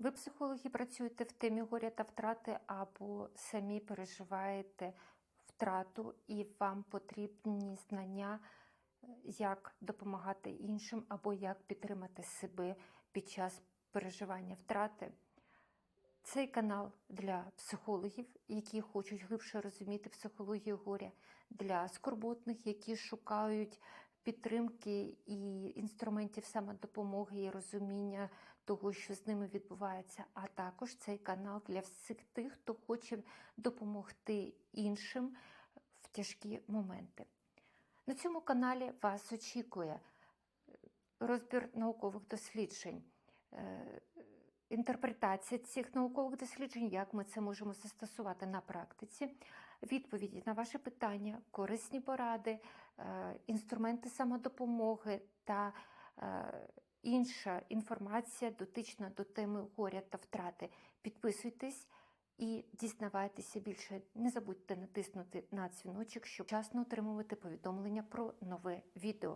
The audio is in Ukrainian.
Ви, психологи, працюєте в темі горя та втрати або самі переживаєте втрату, і вам потрібні знання, е, як допомагати іншим або як підтримати себе під час переживання втрати. Цей канал для психологів, які хочуть глибше розуміти психологію горя, для скорботних, які шукають підтримки і інструментів самодопомоги і розуміння того, що з ними відбувається. А також цей канал для всіх тих, хто хоче допомогти іншим в тяжкі моменти. На цьому каналі вас очікує розбір наукових досліджень. Інтерпретація цих наукових досліджень, як ми це можемо застосувати на практиці, відповіді на ваші питання, корисні поради, е, інструменти самодопомоги та е, інша інформація дотична до теми горя та втрати. Підписуйтесь і дізнавайтеся більше. Не забудьте натиснути на дзвіночок, щоб вчасно отримувати повідомлення про нове відео.